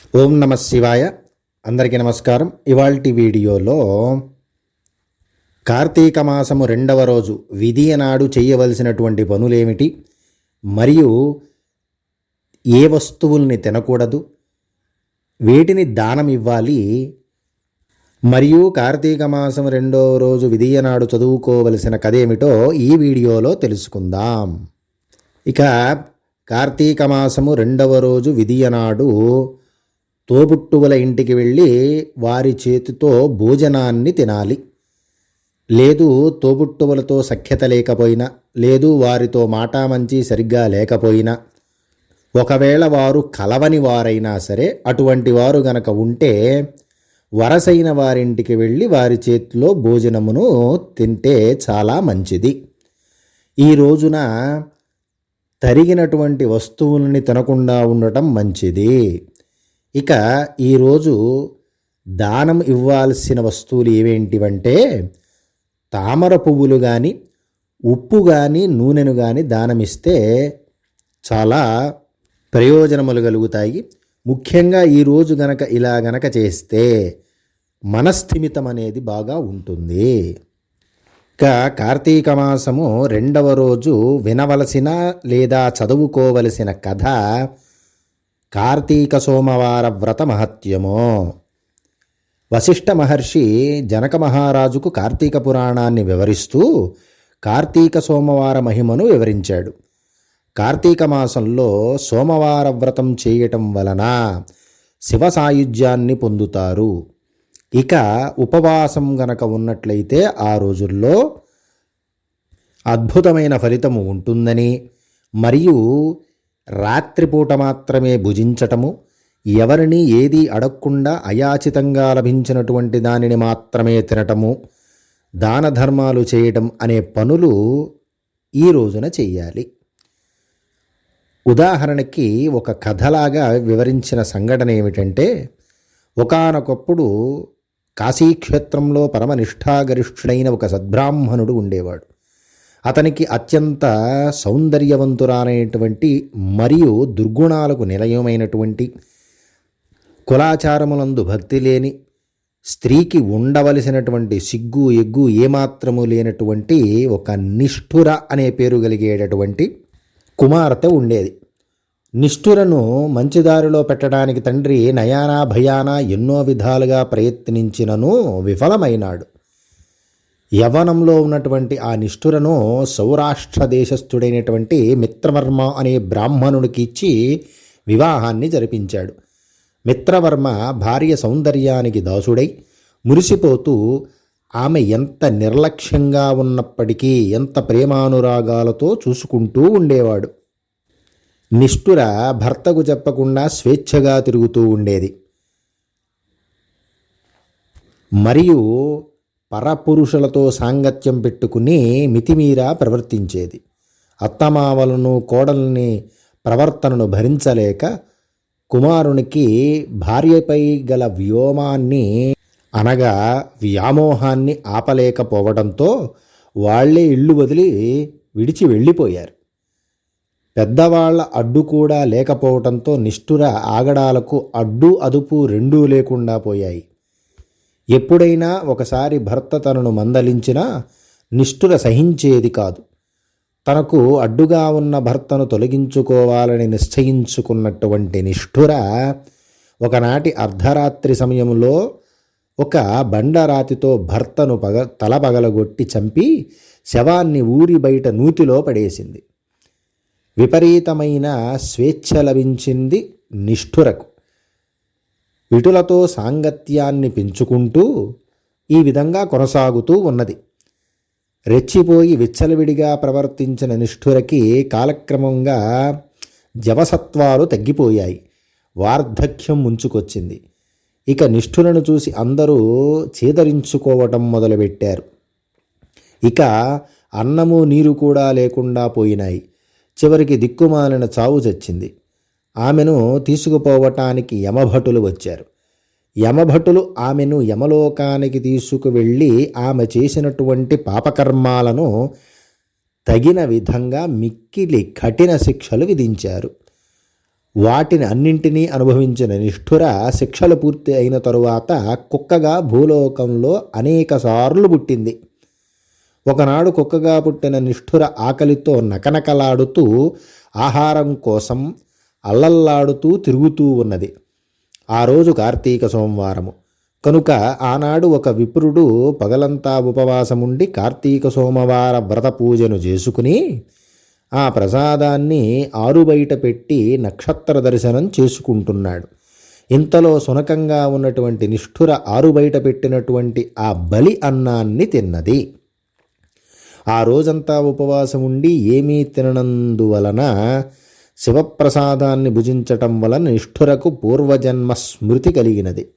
ఓం నమ శివాయ. అందరికీ నమస్కారం. ఇవాల్టి వీడియోలో కార్తీక మాసము రెండవ రోజు విధియ నాడు చేయవలసినటువంటి పనులేమిటి? మరియు ఏ వస్తువుల్ని తినకూడదు? వేటిని దానం ఇవ్వాలి. మరియు కార్తీక మాసం రెండవ రోజు విధియ నాడు చదువుకోవలసిన కథ ఏమిటో ఈ వీడియోలో తెలుసుకుందాం. ఇక కార్తీక మాసము రెండవ రోజు విధియ నాడు తోబుట్టువుల ఇంటికి వెళ్ళి వారి చేతితో భోజనాన్ని తినాలి. లేదు తోబుట్టువులతో సఖ్యత లేకపోయినా లేదు వారితో మాటామంచి సరిగ్గా లేకపోయినా ఒకవేళ వారు కలవని వారైనా సరే అటువంటి వారు గనక ఉంటే వరసైన వారింటికి వెళ్ళి వారి చేతిలో భోజనమును తింటే చాలా మంచిది. ఈ రోజున తరిగినటువంటి వస్తువులని తినకుండా ఉండటం మంచిది. ఇక ఈరోజు దానం ఇవ్వాల్సిన వస్తువులు ఏవేంటివంటే తామర పువ్వులు కానీ ఉప్పు కానీ నూనెను కానీ దానమిస్తే చాలా ప్రయోజనములు కలుగుతాయి. ముఖ్యంగా ఈరోజు గనక ఇలా గనక చేస్తే మనస్థిమితం అనేది బాగా ఉంటుంది. ఇక కార్తీక మాసము రెండవ రోజు వినవలసిన లేదా చదువుకోవలసిన కథ కార్తీక సోమవార వ్రత మహత్యమో వశిష్ఠ మహర్షి జనక మహారాజుకు కార్తీక పురాణాన్ని వివరిస్తూ కార్తీక సోమవార మహిమను వివరించాడు. కార్తీక మాసంలో సోమవార వ్రతం చేయటం వలన శివ సాయుధ్యాన్ని పొందుతారు. ఇక ఉపవాసం గనక ఉన్నట్లయితే ఆ రోజుల్లో అద్భుతమైన ఫలితము ఉంటుందని మరియు రాత్రిపూట మాత్రమే భుజించటము ఎవరిని ఏదీ అడగకుండా అయాచితంగా లభించినటువంటి దానిని మాత్రమే తినటము దాన ధర్మాలు చేయటం అనే పనులు ఈ రోజున చెయ్యాలి. ఉదాహరణకి ఒక కథలాగా వివరించిన సంఘటన ఏమిటంటే ఒకానొకప్పుడు కాశీక్షేత్రంలో పరమనిష్ఠాగరిష్ఠుడైన ఒక సద్బ్రాహ్మణుడు ఉండేవాడు. అతనికి అత్యంత సౌందర్యవంతురాలైనటువంటి మరియు దుర్గుణాలకు నిలయమైనటువంటి కులాచారములందు భక్తి లేని స్త్రీకి ఉండవలసినటువంటి సిగ్గు ఎగ్గు ఏమాత్రము లేనటువంటి ఒక నిష్ఠుర అనే పేరు కలిగేటటువంటి కుమార్తె ఉండేది. నిష్ఠురను మంచిదారిలో పెట్టడానికి తండ్రి నయానా భయానా ఎన్నో విధాలుగా ప్రయత్నించినను విఫలమైనాడు. యవనంలో ఉన్నటువంటి ఆ నిష్ఠురను సౌరాష్ట్ర దేశస్థుడైనటువంటి మిత్రవర్మ అనే బ్రాహ్మణుడికి ఇచ్చి వివాహాన్ని జరిపించాడు. మిత్రవర్మ భార్య సౌందర్యానికి దాసుడై మురిసిపోతూ ఆమె ఎంత నిర్లక్ష్యంగా ఉన్నప్పటికీ ఎంత ప్రేమానురాగాలతో చూసుకుంటూ ఉండేవాడు. నిష్ఠుర భర్తకు చెప్పకుండా స్వేచ్ఛగా తిరుగుతూ ఉండేది. మరియు పరపురుషులతో సాంగత్యం పెట్టుకుని మితిమీరా ప్రవర్తించేది. అత్తమావలను కోడల్ని ప్రవర్తనను భరించలేక కుమారునికి భార్యపై గల వ్యోమాన్ని అనగా వ్యామోహాన్ని ఆపలేకపోవడంతో వాళ్ళే ఇల్లు వదిలి విడిచి వెళ్ళిపోయారు. పెద్దవాళ్ళ అడ్డు కూడా లేకపోవడంతో నిష్ఠుర ఆగడాలకు అడ్డు అదుపు రెండూ లేకుండా పోయాయి. ఎప్పుడైనా ఒకసారి భర్త తనను మందలించినా నిష్ఠుర సహించేది కాదు. తనకు అడ్డుగా ఉన్న భర్తను తొలగించుకోవాలని నిశ్చయించుకున్నటువంటి నిష్ఠుర ఒకనాటి అర్ధరాత్రి సమయంలో ఒక బండరాతితో భర్తను పగ తల పగలగొట్టి చంపి శవాన్ని ఊరి బయట నూతిలో పడేసింది. విపరీతమైన స్వేచ్ఛ లభించింది నిష్ఠురకు. విటులతో సాంగత్యాన్ని పెంచుకుంటూ ఈ విధంగా కొనసాగుతూ ఉన్నది. రెచ్చిపోయి విచ్చలవిడిగా ప్రవర్తించిన నిష్ఠురకి కాలక్రమంగా జవసత్వాలు తగ్గిపోయాయి. వార్ధక్యం ముంచుకొచ్చింది. ఇక నిష్ఠులను చూసి అందరూ చేదరించుకోవటం మొదలుపెట్టారు. ఇక అన్నము నీరు కూడా లేకుండా పోయినాయి. చివరికి దిక్కుమాలిన చావు చచ్చింది. ఆమెను తీసుకుపోవటానికి యమభటులు వచ్చారు. యమభటులు ఆమెను యమలోకానికి తీసుకువెళ్ళి ఆమె చేసినటువంటి పాపకర్మాలను తగిన విధంగా మిక్కిలి కఠిన శిక్షలు విధించారు. వాటిని అన్నింటినీ అనుభవించిన నిష్ఠుర శిక్షలు పూర్తి అయిన తరువాత కుక్కగా భూలోకంలో అనేకసార్లు పుట్టింది. ఒకనాడు కుక్కగా పుట్టిన నిష్ఠుర ఆకలితో నకనకలాడుతూ ఆహారం కోసం అల్లల్లాడుతూ తిరుగుతూ ఉన్నది. ఆ రోజు కార్తీక సోమవారము. కనుక ఆనాడు ఒక విప్రుడు పగలంతా ఉపవాసముండి కార్తీక సోమవార వ్రత పూజను చేసుకుని ఆ ప్రసాదాన్ని ఆరుబయట పెట్టి నక్షత్ర దర్శనం చేసుకుంటున్నాడు. ఇంతలో సునకంగా ఉన్నటువంటి నిష్ఠుర ఆరుబయట పెట్టినటువంటి ఆ బలి అన్నాన్ని తిన్నది. ఆ రోజంతా ఉపవాసం ఉండి ఏమీ తిననందువలన శివప్రసాదాన్ని భుజించటం వలన నిష్ఠురకు పూర్వజన్మ స్మృతి కలిగినది.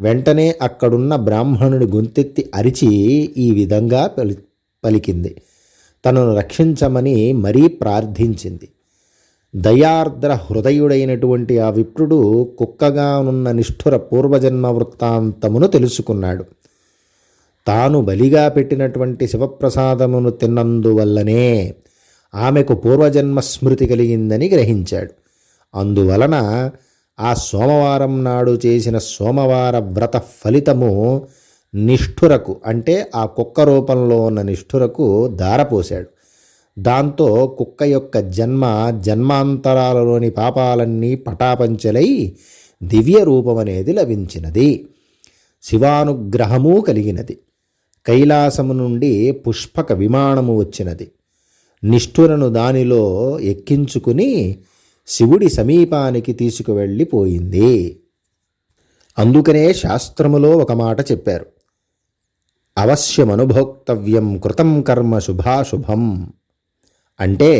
వెంటనే అక్కడున్న బ్రాహ్మణుడి గొంతెత్తి అరిచి ఈ విధంగా పలి పలికింది. తనను రక్షించమని మరీ ప్రార్థించింది. దయార్ద్ర హృదయుడైనటువంటి ఆ విప్రుడు కుక్కగానున్న నిష్ఠుర పూర్వజన్మ వృత్తాంతమును తెలుసుకున్నాడు. తాను బలిగా పెట్టినటువంటి శివప్రసాదమును తిన్నందువల్లనే ఆమెకు పూర్వజన్మ స్మృతి కలిగిందని గ్రహించాడు. అందువలన ఆ సోమవారం నాడు చేసిన సోమవార వ్రత ఫలితము నిష్ఠురకు అంటే ఆ కుక్క రూపంలో ఉన్న నిష్ఠురకు దారపోశాడు దాంతో కుక్క యొక్క జన్మ జన్మాంతరాలలోని పాపాలన్నీ పటాపంచలై దివ్య రూపం అనేది లభించినది. శివానుగ్రహము కలిగినది. కైలాసము నుండి పుష్పక విమానము వచ్చినది. నిష్ఠురను దానిలో ఎక్కించుకుని శివుడి సమీపానికి తీసుకువెళ్ళిపోయింది. అందుకనే శాస్త్రములో ఒక మాట చెప్పారు. అవశ్యమనుభోక్తవ్యం కృతం కర్మ శుభాశుభం. అంటే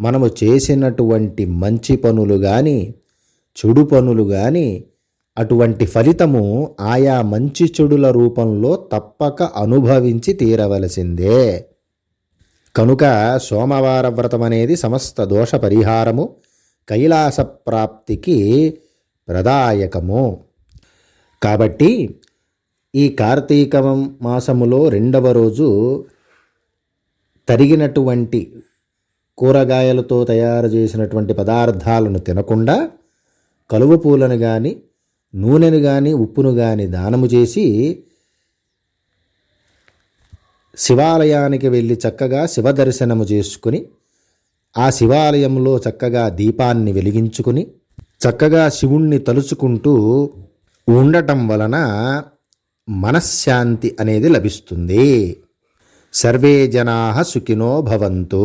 మనము చేసినటువంటి మంచి పనులు కానీ చెడు పనులు కానీ అటువంటి ఫలితము ఆయా మంచి చెడుల రూపంలో తప్పక అనుభవించి తీరవలసిందే. కనుక సోమవార వ్రతం అనేది సమస్త దోష పరిహారము కైలాస ప్రాప్తికి ప్రదాయకము. కాబట్టి ఈ కార్తీక మాసములో రెండవ రోజు తరిగినటువంటి కూరగాయలతో తయారు చేసినటువంటి పదార్థాలను తినకుండా కలువ పూలను కానీ నూనెను కానీ ఉప్పును కానీ దానము చేసి శివాలయానికి వెళ్ళి చక్కగా శివ దర్శనము చేసుకుని ఆ శివాలయంలో చక్కగా దీపాన్ని వెలిగించుకుని చక్కగా శివుణ్ణి తలుచుకుంటూ ఉండటం వలన మనశ్శాంతి అనేది లభిస్తుంది. సర్వే జనా సుఖినో భవంతు.